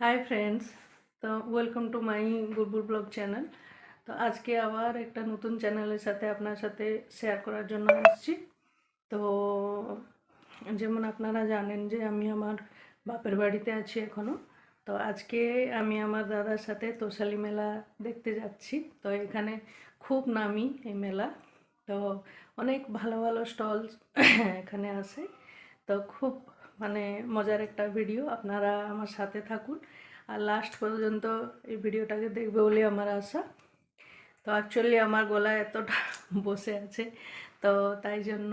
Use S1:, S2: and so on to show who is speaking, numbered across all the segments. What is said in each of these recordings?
S1: High friends তো welcome to my Bulbul blog channel তো আজকে আবার একটা নতুন চ্যানেলের সাথে আপনার সাথে শেয়ার করার জন্য আসছি। তো যেমন আপনারা জানেন যে আমি আমার বাপের বাড়িতে আছি এখনও তো আজকে আমি আমার দাদার সাথে তোষালি মেলা দেখতে যাচ্ছি। তো এখানে খুব নামি এই মেলা। তো অনেক ভালো ভালো স্টলস এখানে আছে। তো খুব মানে মজার একটা ভিডিও আপনারা আমার সাথে থাকুন। আর লাস্ট পর্যন্ত এই ভিডিওটাকে দেখবে বলে আমার আশা। তো অ্যাকচুয়ালি আমার গলা এতটা বসে আছে, তো তাই জন্য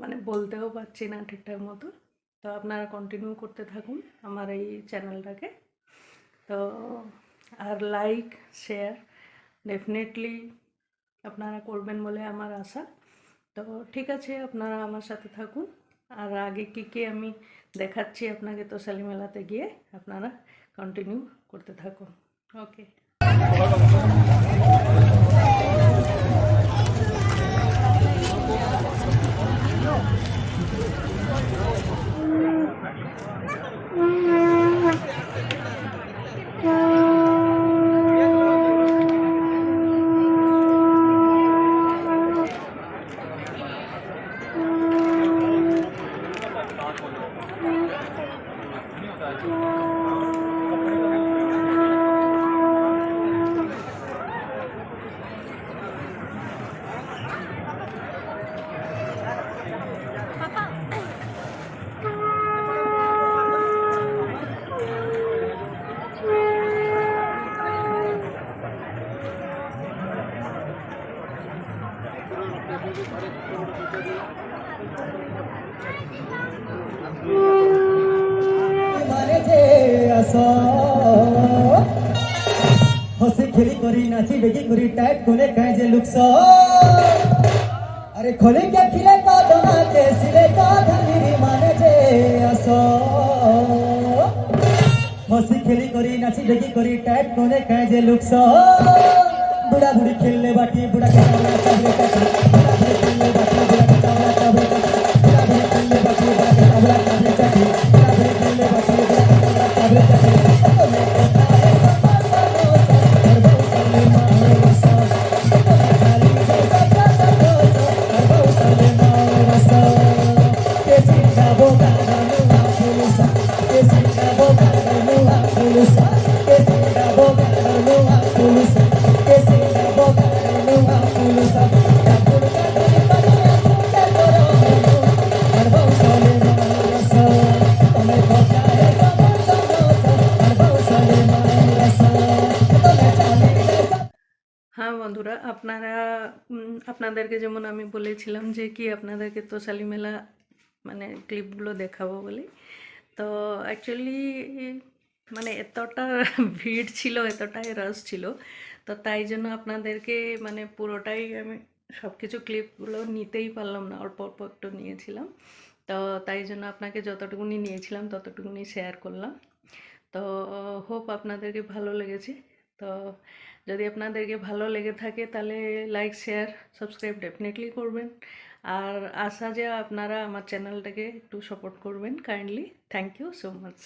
S1: মানে বলতেও পারছি না ঠিকঠাক মতো। তো আপনারা কন্টিনিউ করতে থাকুন আমার এই চ্যানেলটাকে তো আর লাইক শেয়ার ডেফিনেটলি আপনারা করবেন বলে আমার আশা। তো ঠিক আছে, আপনারা আমার সাথে থাকুন। আর আগে কী কী আমি দেখাচ্ছি আপনাকে? তোষালি মেলাতে গিয়ে আপনারা কন্টিনিউ করতে থাকুন। ওকে
S2: हसी खेली नाची बेगी करी लुक्स अरे खोले के खिले तो के सिले तो माने जे हसी खेली करी नाची बेगी करी टाइट कोने कहे जे लुक्स बुढ़ा बुढ़ी खेलने बाटी, बुढ़ा खेलने
S1: बाटी। বন্ধুরা আপনারা আপনাদেরকে যেমন আমি বলেছিলাম যে কি আপনাদেরকে তোষালি মেলা মানে ক্লিপগুলো দেখাবো বলে। তো অ্যাকচুয়ালি মানে এতটা ভিড় ছিল, এতটাই রাশ ছিল। তো তাই জন্য আপনাদেরকে মানে পুরোটাই আমি সব কিছু ক্লিপগুলো নিতেই পারলাম না, অল্প অল্প একটু নিয়েছিলাম। তো তাই জন্য আপনাকে যতটুকুনি নিয়েছিলাম, ততটুকুনি শেয়ার করলাম। তো হোপ আপনাদেরকে ভালো লেগেছে। তো যদি আপনাদেরকে ভালো লেগে থাকে তাহলে লাইক শেয়ার সাবস্ক্রাইব ডেফিনেটলি করবেন। আর আশা যে আপনারা আমার চ্যানেলটাকে একটু সাপোর্ট করবেন kindly thank you so much